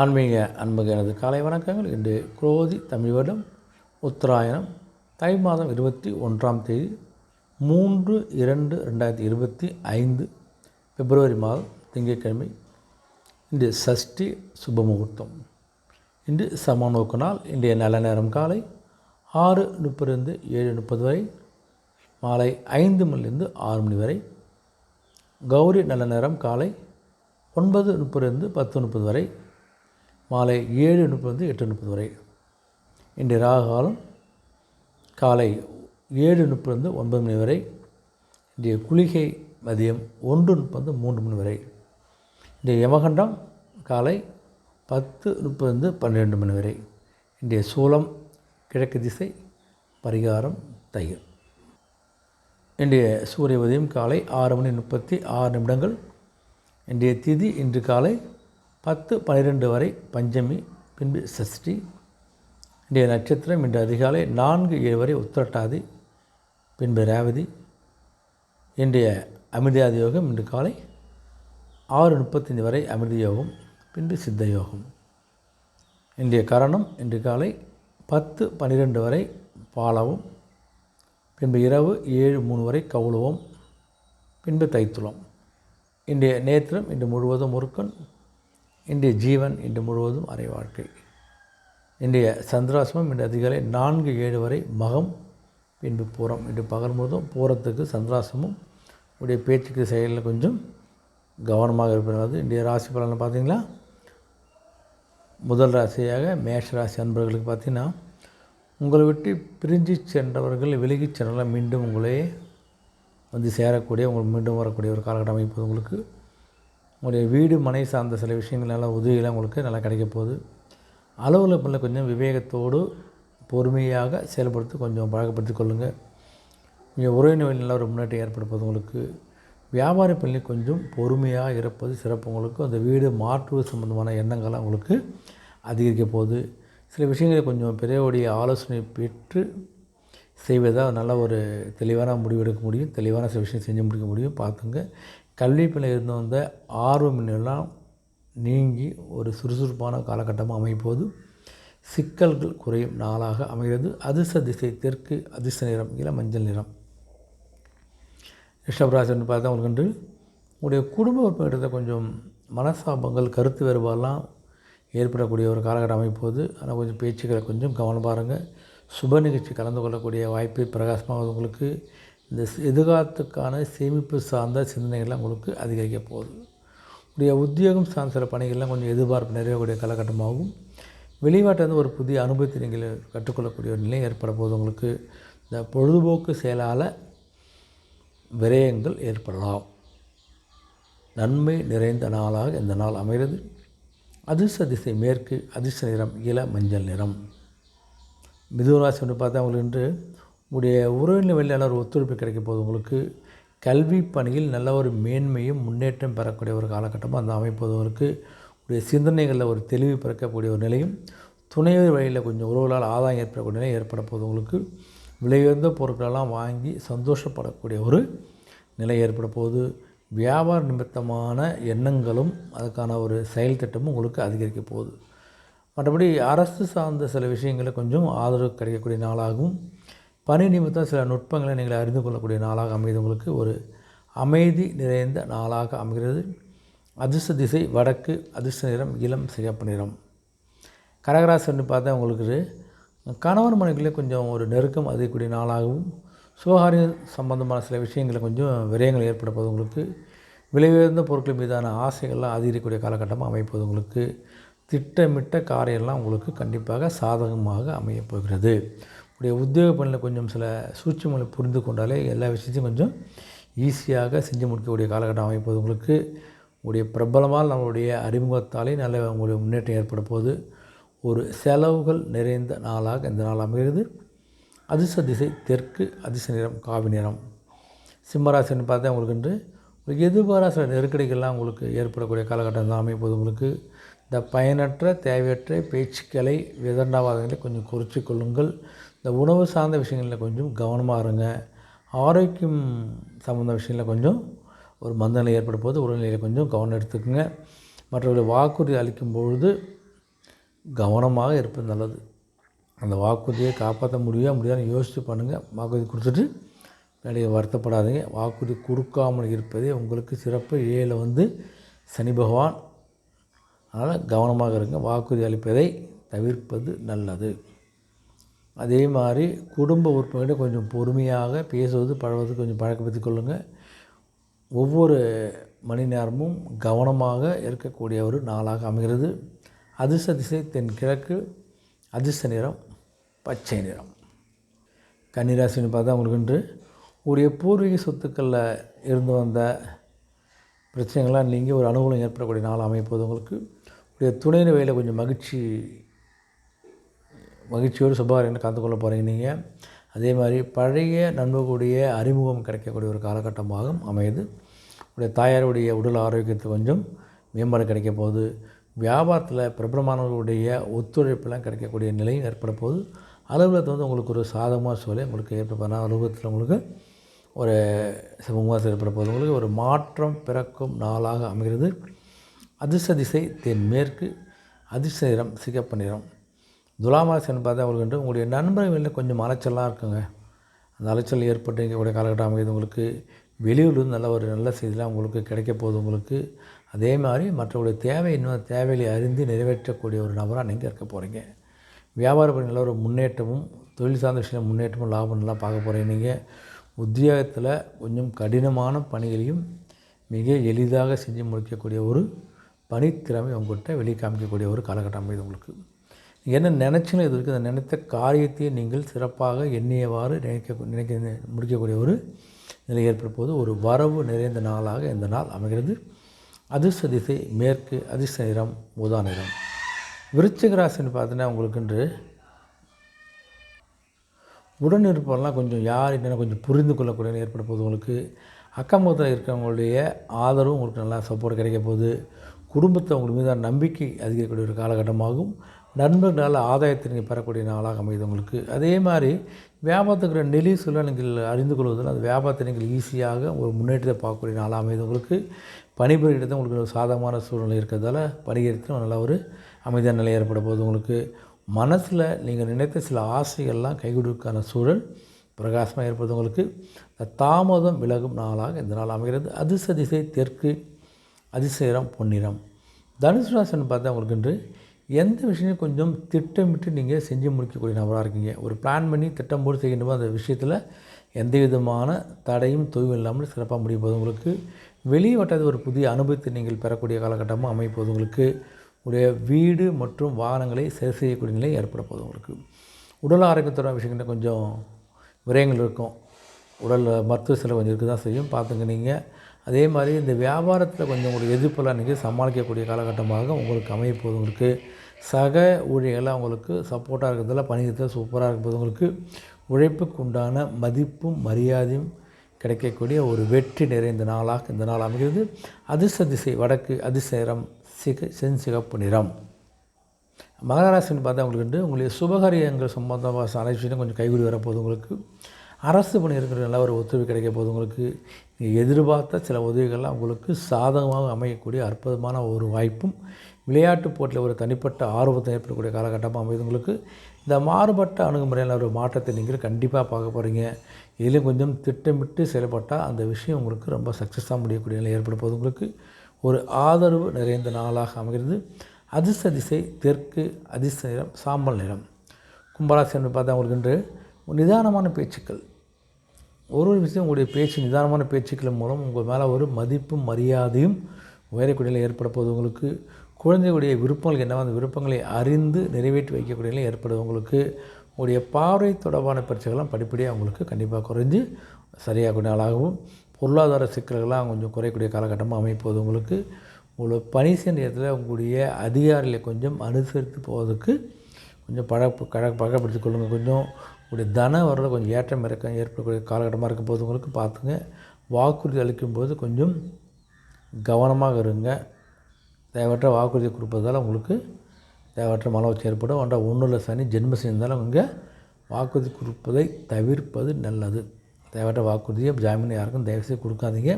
ஆன்மீக அன்புக்கு எனது காலை வணக்கங்கள். இன்று குரோதி தமிழ் வருடம் உத்தராயணம் தை மாதம் இருபத்தி ஒன்றாம் தேதி மூன்று இரண்டு ரெண்டாயிரத்தி இருபத்தி ஐந்து பிப்ரவரி மாதம் திங்கட்கிழமை. இன்று சஷ்டி சுப முகூர்த்தம். இன்று சமநோக்கு நாள். இன்றைய நல்ல நேரம் காலை ஆறு முப்பதிலிருந்து ஏழு முப்பது வரை மாலை ஐந்து மணிலிருந்து ஆறு மணி வரை. கௌரி நல்ல நேரம் காலை ஒன்பது முப்பதுலேருந்து பத்து முப்பது வரை. மாலை ஏழு முப்பது எட்டு முப்பது வரை. இன்றைய ராகு காலம் காலை ஏழு முப்பது ஒன்பது மணி வரை. இன்றைய குளிகை மதியம் ஒன்று முப்பது மூன்று மணி வரை. இன்றைய யமகண்டம் காலை பத்து முப்பது பன்னிரெண்டு மணி வரை. இன்றைய சூலம் கிழக்கு திசை பரிகாரம் தயிர். இன்றைய சூரிய உதயம் காலை ஆறு மணி முப்பத்தி ஆறு நிமிடங்கள். இன்றைய திதி இன்று காலை பத்து பன்னிரெண்டு வரை பஞ்சமி பின்பு சஷ்டி இன்றைய நட்சத்திரம் இன்று அதிகாலை நான்கு ஏழு வரை உத்திரட்டாதி பின்பு ரேவதி இன்றைய அமிர்தாதி யோகம் இன்று காலை ஆறு முப்பத்தஞ்சு வரை அமிர்த யோகம் பின்பு சித்த யோகம். இன்றைய கரணம் இன்று காலை பத்து பன்னிரெண்டு வரை பாலவும் பின்பு இரவு ஏழு மூணு வரை கவுளவும் பின்பு தைத்துளம். இன்றைய நேத்திரம் இன்று முழுவதும் முருக்கன் இன்றைய ஜீவன் இன்று முழுவதும் அரை வாழ்க்கை. இன்றைய சந்திராசிரமம் இன்று அதிகாலை நான்கு ஏழு வரை மகம் பின்பு பூரம் இன்று பகல் முழுவதும் பூரத்துக்கு சந்திராசமும் உடைய பேச்சுக்கு செயலில் கொஞ்சம் கவனமாக இருப்பது இன்றைய ராசி பலனை பார்த்தீங்களா? முதல் ராசியாக மேஷ ராசி அன்பர்களுக்கு பார்த்தீங்கன்னா உங்களை விட்டு பிரிஞ்சு சென்றவர்கள் விலகி சென்றால் மீண்டும் உங்களே வந்து சேரக்கூடிய உங்களுக்கு மீண்டும் வரக்கூடிய ஒரு காலகட்டம் அமைப்பது உங்களுக்கு உங்களுடைய வீடு மனை சார்ந்த சில விஷயங்கள் நல்லா உங்களுக்கு நல்லா கிடைக்க போகுது. அலுவலகத்தில் கொஞ்சம் விவேகத்தோடு பொறுமையாக செயல்படுத்தி கொஞ்சம் பழக்கப்படுத்தி கொள்ளுங்கள் கொஞ்சம் உறவினர் நல்ல ஒரு முன்னேற்றம் ஏற்படுப்பது உங்களுக்கு. வியாபார பள்ளி கொஞ்சம் பொறுமையாக இருப்பது சிறப்பு. உங்களுக்கு அந்த வீடு மாற்றுவது சம்பந்தமான எண்ணங்கள்லாம் உங்களுக்கு அதிகரிக்க போகுது. சில விஷயங்களை கொஞ்சம் பெரியவுடைய ஆலோசனை பெற்று செய்வதால் நல்ல ஒரு தெளிவான முடிவெடுக்க முடியும். தெளிவான சில விஷயம் செஞ்சு முடிக்க முடியும். பார்த்துங்க. கல்வி பிள்ளை இருந்து வந்த ஆர்வமின்னெல்லாம் நீங்கி ஒரு சுறுசுறுப்பான காலகட்டமாக அமைப்போது. சிக்கல்கள் குறையும் நாளாக அமைகிறது. அதிர்ஷ்ட திசை தெற்கு அதிர்ஷ்ட நிறம் இல்லை மஞ்சள் நிறம். ரிஷபராசன் பார்த்தா உங்களுக்கு உங்களுடைய குடும்ப உறுப்பினர்கிட்ட கொஞ்சம் மனசாபங்கள் கருத்து வேறுபாடெல்லாம் ஏற்படக்கூடிய ஒரு காலகட்டம் அமைப்போது. ஆனால் கொஞ்சம் பேச்சுக்களை கொஞ்சம் கவனம் பாருங்கள் சுப நிகழ்ச்சி கலந்து கொள்ளக்கூடிய வாய்ப்பு பிரகாசமாக உங்களுக்கு. இந்த எதிர்காலத்துக்கான சேமிப்பு சார்ந்த சிந்தனைகள்லாம் உங்களுக்கு அதிகரிக்க போகுது. உடைய உத்தியோகம் சார்ந்த சில பணிகள்லாம் கொஞ்சம் எதிர்பார்ப்பு நிறையக்கூடிய காலகட்டமாகவும் வெளிநாட்டிலேருந்து ஒரு புதிய அனுபவத்தை நீங்கள் கற்றுக்கொள்ளக்கூடிய ஒரு நிலை ஏற்பட போது உங்களுக்கு இந்த பொழுதுபோக்கு செயலால் விரயங்கள் ஏற்படலாம். நன்மை நிறைந்த நாளாக இந்த நாள் அமைகிறது. அதிர்ஷ்ட திசை மேற்கு அதிர்ஷ்ட நிறம் இள மஞ்சள் நிறம். மிதுராசி வந்து பார்த்தா உங்களுக்கு இன்று உங்களுடைய உறவினர் வெளியான ஒரு ஒத்துழைப்பு கிடைக்க போது உங்களுக்கு கல்வி பணியில் நல்ல ஒரு மேன்மையும் முன்னேற்றம் பெறக்கூடிய ஒரு காலகட்டமாக அந்த அமைப்பவர்களுக்கு உடைய சிந்தனைகளில் ஒரு தெளிவு பிறக்கக்கூடிய ஒரு நிலையும் துணைவர் வழியில் கொஞ்சம் உறவுகளால் ஆதாயம் ஏற்படக்கூடிய நிலை ஏற்பட போது உங்களுக்கு விலையுயர்ந்த பொருட்களெல்லாம் வாங்கி சந்தோஷப்படக்கூடிய ஒரு நிலை ஏற்பட போகுது வியாபார நிமித்தமான எண்ணங்களும் அதுக்கான ஒரு செயல் திட்டமும் உங்களுக்கு அதிகரிக்க போகுது. மற்றபடி அரசு சார்ந்த சில விஷயங்களை கொஞ்சம் ஆதரவு கிடைக்கக்கூடிய நாளாகவும் பணி நிமித்தம் சில நுட்பங்களை நீங்கள் அறிந்து கொள்ளக்கூடிய நாளாக அமைது உங்களுக்கு ஒரு அமைதி நிறைந்த நாளாக அமைகிறது. அதிர்ஷ்ட திசை வடக்கு அதிர்ஷ்ட நிறம் இளம் சிகப்பு நிறம். கடகராசன் பார்த்தா உங்களுக்கு கணவன் மனைவிகளே கொஞ்சம் ஒரு நெருக்கம் அதிகக்கூடிய நாளாகவும் சுகாரியம் சம்பந்தமான சில விஷயங்களில் கொஞ்சம் விரயங்கள் ஏற்படுப்பது உங்களுக்கு விலை உயர்ந்த பொருட்கள் மீதான ஆசைகள்லாம் அதிகரிக்கக்கூடிய காலகட்டமாக அமைப்பது உங்களுக்கு திட்டமிட்ட காரியெல்லாம் உங்களுக்கு கண்டிப்பாக சாதகமாக அமையப் போகிறது. உடைய உத்தியோக பணியில் கொஞ்சம் சில சூட்சங்களை புரிந்து கொண்டாலே எல்லா விஷயத்தையும் கொஞ்சம் ஈஸியாக செஞ்சு முடிக்கக்கூடிய காலகட்டம் அமைப்பது. உங்களுக்கு உடைய பிரபலமாக நம்மளுடைய அறிமுகத்தாலே நல்ல உங்களுடைய முன்னேற்றம் ஏற்பட போது ஒரு செலவுகள் நிறைந்த நாளாக இந்த நாள் அமைகிறது. அதிர்ஷ்ட திசை தெற்கு அதிர்ஷ்ட நிறம் காவி நிறம். சிம்மராசின்னு பார்த்தா உங்களுக்கு என்று ஒரு எதிர்பாரா சில நெருக்கடிகள்லாம் உங்களுக்கு ஏற்படக்கூடிய காலகட்டம் தான் அமைப்பது. உங்களுக்கு இந்த பயனற்ற தேவையற்ற பேச்சுக்களை விதண்டாவாதங்களை கொஞ்சம் குறைச்சி கொள்ளுங்கள். இந்த உணவு சார்ந்த விஷயங்களில் கொஞ்சம் கவனமாக இருங்க. ஆரோக்கியம் சம்மந்த விஷயங்களில் கொஞ்சம் ஒரு மந்தநிலை ஏற்படும் போது உடல்நிலையில் கொஞ்சம் கவனம் எடுத்துக்கோங்க. மற்றவர்களை வாக்குறுதி அளிக்கும் பொழுது கவனமாக இருப்பது நல்லது. அந்த வாக்குறுதியை காப்பாற்ற முடியா முடியாதுன்னு யோசித்து பண்ணுங்கள் வாக்குறுதி கொடுத்துட்டு வேலையை வருத்தப்படாதீங்க. வாக்குறுதி கொடுக்காமல் இருப்பதே உங்களுக்கு சிறப்பு. ஏழில் வந்து சனி பகவான் அதனால் கவனமாக இருங்க. வாக்குறுதி அளிப்பதை தவிர்ப்பது நல்லது. அதே மாதிரி குடும்ப உறுப்பினர்கிட்ட கொஞ்சம் பொறுமையாக பேசுவது பழவது கொஞ்சம் பழக்கப்படுத்திக் கொள்ளுங்கள் ஒவ்வொரு மணி நேரமும் கவனமாக இருக்கக்கூடிய ஒரு நாளாக அமைகிறது. அதிர்ஷ்ட திசை தென்கிழக்கு அதிர்ஷ்ட நிறம் பச்சை நிறம். கன்னிராசின்னு பார்த்தா உங்களுக்கு இன்று உடைய பூர்வீக சொத்துக்களில் இருந்து வந்த பிரச்சனைகள்லாம் நீங்கள் ஒரு அனுகூலம் ஏற்படக்கூடிய நாள் அமைப்பது உங்களுக்கு. உடைய துணை நிலையில் கொஞ்சம் மகிழ்ச்சி மகிழ்ச்சியோடு சுபகாரியங்கள் கலந்து கொள்ள போகிறீங்க நீங்கள் அதே மாதிரி பழைய நண்பர்களுடைய அறிமுகம் கிடைக்கக்கூடிய ஒரு காலகட்டமாகவும் அமையுது. உடைய தாயாருடைய உடல் ஆரோக்கியத்தை கொஞ்சம் மேம்பாடு கிடைக்க போகுது. வியாபாரத்தில் பிரபலமானவர்களுடைய ஒத்துழைப்பெல்லாம் கிடைக்கக்கூடிய நிலையும் ஏற்பட போகுது. அலுவலகத்தில் வந்து உங்களுக்கு ஒரு சாதகமாக சூழலை உங்களுக்கு ஏற்பட அலுவலகத்தில் உங்களுக்கு ஒரு சுமூகமாக ஏற்பட போகுது. உங்களுக்கு ஒரு மாற்றம் பிறக்கும் நாளாக அமைகிறது. அதிர்ஷ்ட திசை தென்மேற்கு அதிர்ஷ்ட நிறம் சிகப்பு நிறம். துலாமாசன் பார்த்தா அவங்களுக்கு உங்களுடைய நண்பர்களில் கொஞ்சம் அலைச்சலாக இருக்குங்க. அந்த அலைச்சல் ஏற்பட்டு எங்களுடைய காலகட்டம் அமைகிறது உங்களுக்கு வெளியூர்லேருந்து நல்ல ஒரு நல்ல செய்திலாம் உங்களுக்கு கிடைக்க போகுது உங்களுக்கு. அதே மாதிரி மற்றவங்களுடைய தேவை இன்னும் தேவையை அறிந்து நிறைவேற்றக்கூடிய ஒரு நபராக நீங்கள் இருக்க போகிறீங்க வியாபார பணி நல்ல ஒரு முன்னேற்றமும் தொழில் சார்ந்த விஷயம் முன்னேற்றமும் லாபம் நல்லா பார்க்க போகிறீங்க நீங்கள் உத்தியோகத்தில் கொஞ்சம் கடினமான பணிகளையும் மிக எளிதாக செஞ்சு முடிக்கக்கூடிய ஒரு பணித்திறமை உங்கள்கிட்ட வெளியே காமிக்கக்கூடிய ஒரு காலகட்டம் இது உங்களுக்கு. என்ன நினச்சினோ இது இருக்குது அந்த நினைத்த காரியத்தையே நீங்கள் சிறப்பாக எண்ணியவாறு நினைக்க நினைக்க முடிக்கக்கூடிய ஒரு நிலை ஏற்பட போது ஒரு வரவு நிறைந்த நாளாக இந்த நாள் அமைகிறது. அதிர்ஷ்ட திசை மேற்கு அதிர்ஷ்ட நிறம் ஊதா நிறம். விருச்சிக ராசின்னு பார்த்தீங்கன்னா உங்களுக்குன்று உடன் இருப்பவரெலாம் கொஞ்சம் யார் என்னென்ன கொஞ்சம் புரிந்து கொள்ளக்கூடிய ஏற்பட போது உங்களுக்கு. அக்கம் பக்கத்தில் இருக்கிறவங்களுடைய ஆதரவும் உங்களுக்கு நல்லா சப்போர்ட் கிடைக்க போகுது. குடும்பத்தை உங்களுக்கு மீதான நம்பிக்கை அதிகரிக்கக்கூடிய ஒரு காலகட்டமாகும். நண்பர்களால் ஆதாயத்தை நீங்கள் பெறக்கூடிய நாளாக அமைது உங்களுக்கு. அதே மாதிரி வியாபாரத்துக்குற நெலி சொல்ல நீங்கள் அறிந்து கொள்வதில் அந்த வியாபாரத்தை நீங்கள் ஈஸியாக ஒரு முன்னேற்றத்தை பார்க்கக்கூடிய நாளாக அமைது உங்களுக்கு. பணிபுரியிடத்தில் உங்களுக்கு ஒரு சாதகமான சூழ்நிலை இருக்கிறதால பணிகரித்து நல்ல ஒரு அமைதியான நிலை ஏற்பட போகுது உங்களுக்கு. மனசில் நீங்கள் நினைத்த சில ஆசைகள்லாம் கைகொடுக்கான சூழல் பிரகாசமாக ஏற்படுது உங்களுக்கு. தாமதம் விலகும் நாளாக இந்த நாள் அமைகிறது. அதிர்ஷ்ட திசை தெற்கு அதிசயரம் பொன்னிறம். தனுசு ராசன் பார்த்தா உங்களுக்கு என்று எந்த விஷயம் கொஞ்சம் திட்டமிட்டு நீங்கள் செஞ்சு முடிக்கக்கூடிய நபராக இருக்கீங்க. ஒரு பிளான் பண்ணி திட்டம் போட்டு செய்யணுமோ அந்த விஷயத்தில் எந்த விதமான தடையும் தொய்வும் இல்லாமல் சிறப்பாக முடியும் போது உங்களுக்கு. வெளியே வட்டாத ஒரு புதிய அனுபவத்தை நீங்கள் பெறக்கூடிய காலகட்டமும் அமைப்போது உங்களுக்கு. உடைய வீடு மற்றும் வாகனங்களை சரி செய்யக்கூடிய நிலை ஏற்பட போது உங்களுக்கு. உடல் ஆரோக்கியத்தோட விஷயங்கள் கொஞ்சம் விரயங்கள் இருக்கும். உடல் மருத்துவ செலவு கொஞ்சம் இருக்க தான் செய்யும். பார்த்துங்க நீங்கள் அதே மாதிரி இந்த வியாபாரத்தில் கொஞ்சம் உங்களுக்கு எதிர்ப்பெல்லாம் நீங்கள் சமாளிக்கக்கூடிய காலகட்டமாக உங்களுக்கு அமையப்போகுது உங்களுக்கு. சக ஊழியர்களாக உங்களுக்கு சப்போர்ட்டாக இருக்கிறதுல பணியத்தில் சூப்பராக இருக்கும்போது உங்களுக்கு உழைப்புக்கு உண்டான மதிப்பும் மரியாதையும் கிடைக்கக்கூடிய ஒரு வெற்றி நிறைந்த நாளாக இந்த நாள் அமைகிறது. அதிர்ஷ்ட திசை வடக்கு நிறம் சிக செஞ்சிகப்பு நிறம். மகராசின்னு பார்த்தா உங்களுக்கு உங்களுடைய சுபகாரியங்கள் சம்பந்தமாக அனைத்து கொஞ்சம் கைகூடி வரப்போகுது உங்களுக்கு. அரசு பணி இருக்கிற நல்ல ஒரு ஒத்துழைப்பு கிடைக்க போது உங்களுக்கு. நீங்கள் எதிர்பார்த்த சில உதவிகள்லாம் உங்களுக்கு சாதகமாக அமையக்கூடிய அற்புதமான ஒரு வாய்ப்பும் விளையாட்டு போட்டியில் ஒரு தனிப்பட்ட ஆர்வத்தை ஏற்படக்கூடிய காலகட்டமாக அமைது உங்களுக்கு. இந்த மாறுபட்ட அணுகுமுறையில் ஒரு மாற்றத்தை நீங்கள் கண்டிப்பாக பார்க்க போகிறீங்க இதிலும் கொஞ்சம் திட்டமிட்டு செயல்பட்டால் அந்த விஷயம் உங்களுக்கு ரொம்ப சக்ஸஸாக முடியக்கூடிய நிலை ஏற்பட போது உங்களுக்கு. ஒரு ஆதரவு நிறைந்த நாளாக அமைகிறது. அதிர்ஷ்ட திசை தெற்கு அதிர்ஷ்ட நிறம் சாம்பல் நிறம். கும்பராசி பார்த்தா உங்களுக்கு இன்று நிதானமான பேச்சுக்கள். ஒரு ஒரு விஷயம் உங்களுடைய பேச்சு நிதானமான பேச்சுக்கள் மூலம் உங்கள் மேலே ஒரு மதிப்பும் மரியாதையும் உயரக்கூடிய ஏற்பட போது உங்களுக்கு குழந்தையுடைய விருப்பங்கள் என்னவோ அந்த விருப்பங்களை அறிந்து நிறைவேற்றி வைக்கக்கூடிய நிலை ஏற்படுது உங்களுக்கு. உங்களுடைய பார்வை தொடர்பான பிரச்சனைகள்லாம் படிப்படியாக அவங்களுக்கு கண்டிப்பாக குறைஞ்சி சரியாகக்கூடிய நாளாகவும் பொருளாதார சிக்கல்கள்லாம் கொஞ்சம் குறையக்கூடிய காலகட்டமாக அமைப்போது உங்களுக்கு. உங்களை பணி செய்கிற நேரத்தில் உங்களுடைய அதிகாரிகளை கொஞ்சம் அனுசரித்து போவதற்கு கொஞ்சம் பழ கழ பழக்கப்படுத்திக் கொள்ளுங்கள். கொஞ்சம் உங்களுடைய தன வரல கொஞ்சம் ஏற்றம் இறக்கம் ஏற்படக்கூடிய காலகட்டமாக இருக்கும் போது உங்களுக்கு பார்த்துங்க. வாக்குறுதி அளிக்கும்போது கொஞ்சம் கவனமாக இருங்க. தேவையற்ற வாக்குறுதி கொடுப்பதால் உங்களுக்கு தேவையற்ற மனவச்சு ஏற்படும். ஒன்றா ஒன்றில் சனி ஜென்ம செய்தாலும் இங்கே வாக்குறுதி கொடுப்பதை தவிர்ப்பது நல்லது. தேவையற்ற வாக்குறுதியை ஜாமீன் யாருக்கும் தயவுசெய்து கொடுக்காதீங்க.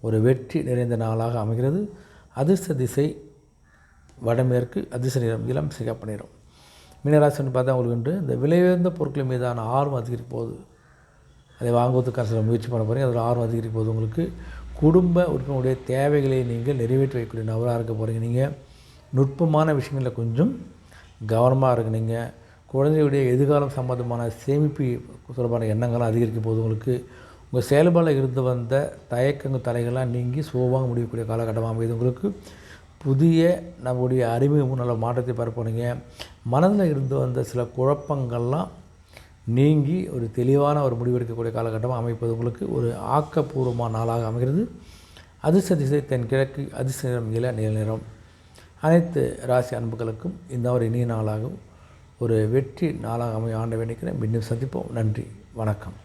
ஒரு வெற்றி நிறைந்த நாளாக அமைகிறது. அதிர்ஷ்ட திசை வடமேற்கு அதிர்ஷ்ட நிறம் இளம் சிகப்பு மீனராசின்னு பார்த்தா உங்களுக்கு வந்து இந்த விலையுயர்ந்த பொருட்கள் மீதான ஆர்வம் அதிகரிக்க போகுது. அதை வாங்குவதற்கான சில முயற்சி பண்ண போகிறீங்க அதில் ஆர்வம் அதிகரிக்க போகுது உங்களுக்கு. குடும்ப உறுப்பினருடைய தேவைகளை நீங்கள் நிறைவேற்றி வைக்கக்கூடிய நபராக இருக்க போகிறீங்க நீங்கள் நுட்பமான விஷயங்களில் கொஞ்சம் கவனமாக இருக்கு நீங்கள் குழந்தையுடைய எதிர்காலம் சம்பந்தமான சேமிப்பு தொடர்பான எண்ணங்கள்லாம் அதிகரிக்க போகுது உங்களுக்கு. உங்கள் செயல்பாடில் இருந்து வந்த தயக்கங்கள் தலைகள்லாம் நீங்கி சுகமாக முடியக்கூடிய காலகட்டமாக அமைது உங்களுக்கு. புதிய நம்முடைய அறிமுகம் நல்ல மாற்றத்தை பெற மனதில் இருந்து வந்த சில குழப்பங்கள்லாம் நீங்கி ஒரு தெளிவான ஒரு முடிவெடுக்கக்கூடிய காலகட்டமாக அமைப்பது உங்களுக்கு ஒரு ஆக்கப்பூர்வமான நாளாக அமைகிறது. அதிர்ஷ்ட திசை தென் கிழக்கு அதிர்ஷ்ட நிறம் இள நீல நிறம். அனைத்து ராசி அன்புகளுக்கும் இந்த ஒரு இனிய நாளாகவும் ஒரு வெற்றி நாளாக அமைய ஆண்ட வேண்டிக்கிறேன் மீண்டும் சந்திப்போம். நன்றி. வணக்கம்.